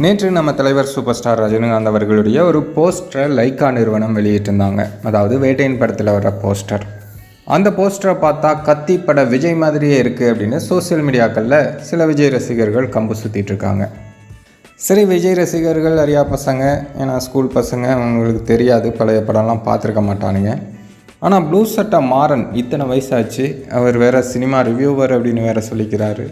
நேற்று நம்ம தலைவர் சூப்பர் ஸ்டார் ரஜினிகாந்த் அவர்களுடைய ஒரு போஸ்டரை லைக்கா நிறுவனம் வெளியிட்டிருந்தாங்க. அதாவது வேட்டையின் படத்தில் வர போஸ்டர். அந்த போஸ்டரை பார்த்தா கத்தி பட விஜய் மாதிரியே இருக்குது அப்படின்னு சோஷியல் மீடியாக்களில் சில விஜய் ரசிகர்கள் கம்பு சுற்றிட்டு இருக்காங்க. சரி விஜய் ரசிகர்கள் அறியா பசங்க ஏன்னா ஸ்கூல் பசங்க அவங்களுக்கு தெரியாது பழைய படம்லாம் பார்த்துருக்க மாட்டானுங்க. ஆனால் ப்ளூ சட்டை மாறன் இத்தனை வயசாச்சு அவர் வேறு சினிமா ரிவ்யூவர் அப்படின்னு வேறு சொல்லிக்கிறாரு.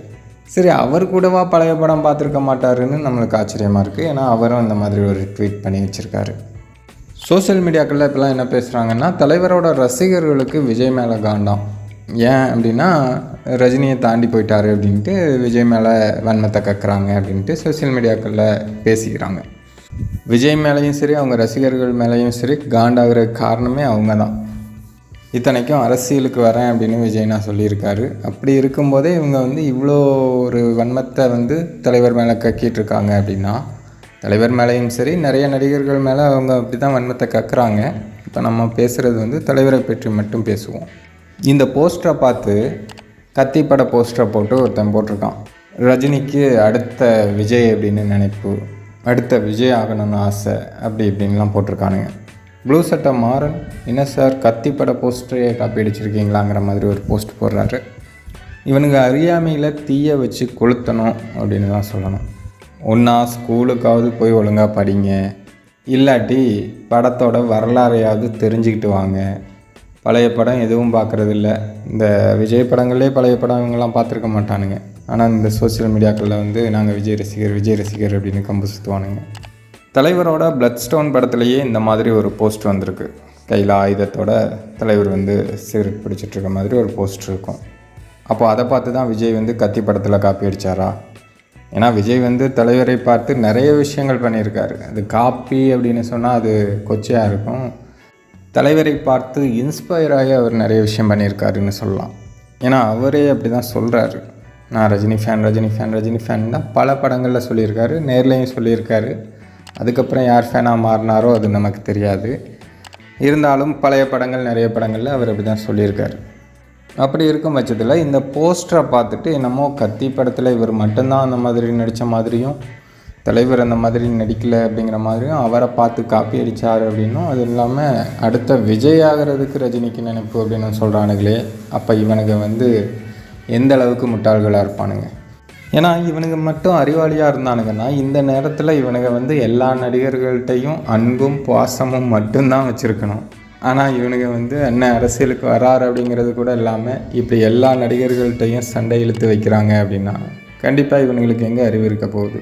சரி அவர் கூடவா பழைய படம் பார்த்துருக்க மாட்டாருன்னு நம்மளுக்கு ஆச்சரியமாக இருக்குது ஏன்னா அவரும் இந்த மாதிரி ஒரு ட்வீட் பண்ணி வச்சுருக்காரு. சோஷியல் மீடியாக்களில் இப்போலாம் என்ன பேசுகிறாங்கன்னா தலைவரோட ரசிகர்களுக்கு விஜய் மேலே காண்டாம். ஏன் அப்படின்னா ரஜினியை தாண்டி போயிட்டாரு அப்படின்ட்டு விஜய் மேலே வன்மத்தை கக்குறாங்க அப்படின்ட்டு சோஷியல் மீடியாக்களில் பேசிக்கிறாங்க. விஜய் மேலேயும் சரி அவங்க ரசிகர்கள் மேலேயும் சரி காண்டாகிற காரணமே அவங்க தான் இத்தனைக்கும் அரசியலுக்கு வரேன் அப்படின்னு விஜய்னா சொல்லியிருக்காரு. அப்படி இருக்கும்போதே இவங்க வந்து இவ்வளோ ஒரு வன்மத்தை வந்து தலைவர் மேலே கக்கிட்டு இருக்காங்க அப்படின்னா தலைவர் மேலேயும் சரி நிறைய நடிகர்கள் மேலே அவங்க அப்படி தான் வன்மத்தை கக்குறாங்க. இப்போ நம்ம பேசுகிறது வந்து தலைவரை பற்றி மட்டும் பேசுவோம். இந்த போஸ்டரை பார்த்து கத்தி பட போஸ்டரை போட்டு ஒருத்தன் போட்டிருக்கான். ரஜினிக்கு அடுத்த விஜய் அப்படின்னு நினைப்பு அடுத்த விஜய் ஆகணும்னு ஆசை அப்படி இப்படின்லாம் போட்டிருக்கானுங்க. ப்ளூ சட்டை மாறன். என்ன சார் கத்தி பட போஸ்டரே காப்பி அடிச்சிருக்கீங்களாங்கிற மாதிரி ஒரு போஸ்ட் போடுறாரு. இவனுங்க அறியாமையில் தீயை வச்சு கொளுத்தணும் அப்படின்னு தான் சொல்லணும். ஒன்றா ஸ்கூலுக்காவது போய் ஒழுங்காக படிங்க. இல்லாட்டி படத்தோட வரலாறையாவது தெரிஞ்சுக்கிட்டு வாங்க. பழைய படம் எதுவும் பார்க்குறது இல்லை இந்த விஜய் படங்களே பழைய படம் இவங்கெல்லாம் பார்த்துருக்க மாட்டானுங்க. ஆனால் இந்த சோஷியல் மீடியாக்களில் வந்து நாங்கள் விஜய் ரசிகர் விஜய் ரசிகர் அப்படின்னு கம்பு சுற்றுவானுங்க தலைவரோட பிளட் ஸ்டோன் படத்துலேயே இந்த மாதிரி ஒரு போஸ்ட் வந்திருக்கு. கையில் ஆயுதத்தோட தலைவர் வந்து சிகரெட் பிடிச்சிட்ருக்க மாதிரி ஒரு போஸ்ட் இருக்கும். அப்போ அதை பார்த்து தான் விஜய் வந்து கத்தி படத்தில் காப்பி அடித்தாரா ஏன்னா விஜய் வந்து தலைவரை பார்த்து நிறைய விஷயங்கள் பண்ணியிருக்காரு. அது காப்பி அப்படின்னு சொன்னால் அது கொச்சையாக இருக்கும். தலைவரை பார்த்து இன்ஸ்பயர் ஆகி அவர் நிறைய விஷயம் பண்ணியிருக்காருன்னு சொல்லலாம். ஏன்னா அவரே அப்படி தான் சொல்கிறாரு நான் Rajini fan Rajini fan Rajini fan தான் பல படங்களில் சொல்லியிருக்காரு நேர்லேயும் சொல்லியிருக்காரு. அதுக்கப்புறம் யார் ஃபேனாக மாறினாரோ அது நமக்கு தெரியாது. இருந்தாலும் பழைய படங்கள் நிறைய படங்களில் அவர் அப்படி தான் சொல்லியிருக்கார். அப்படி இருக்கும் பட்சத்தில் இந்த போஸ்டரை பார்த்துட்டு என்னமோ கத்தி படத்தில் இவர் மட்டும்தான் அந்த மாதிரி நடித்த மாதிரியும் தலைவர் அந்த மாதிரி நடிக்கலை அப்படிங்கிற மாதிரியும் அவரை பார்த்து காப்பி அடித்தார் அப்படின்னும். அது இல்லாமல் அடுத்த விஜய் ஆகிறதுக்கு ரஜினிக்கு நினைப்பு அப்படின்னு சொல்கிறானுங்களே அப்போ இவனுங்க வந்து எந்த அளவுக்கு முட்டாள்களாக இருப்பானுங்க. ஏன்னா இவனுங்க மட்டும் அறிவாளியாக இருந்தானுங்கன்னா இந்த நேரத்தில் இவனுங்க வந்து எல்லா நடிகர்கள்ட்டையும் அன்பும் பாசமும் மட்டும்தான் வச்சுருக்கணும். ஆனால் இவனுங்க வந்து அண்ணன் அரசியலுக்கு வராரு அப்படிங்கிறது கூட இல்லாமல் இப்படி எல்லா நடிகர்கள்ட்டையும் சண்டை இழுத்து வைக்கிறாங்க அப்படின்னா கண்டிப்பாக இவனுங்களுக்கு எங்கே அறிவு இருக்க போகுது?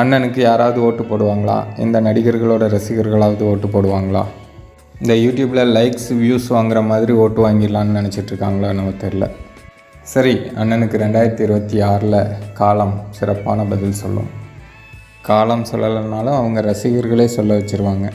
அண்ணனுக்கு யாராவது ஓட்டு போடுவாங்களா? இந்த நடிகர்களோட ரசிகர்களாவது ஓட்டு போடுவாங்களா? இந்த யூடியூப்பில் லைக்ஸ் வியூஸ் வாங்குற மாதிரி ஓட்டு வாங்கிடலான்னு நினச்சிட்ருக்காங்களோ நமக்கு தெரில சரி அண்ணனுக்கு ரெண்டாயிரத்தி இருபத்தி ஆறில் காலம் சிறப்பான பதில் சொல்லும். காலம் சொல்லலைனாலும் அவங்க ரசிகர்களே சொல்ல வச்சுருவாங்க.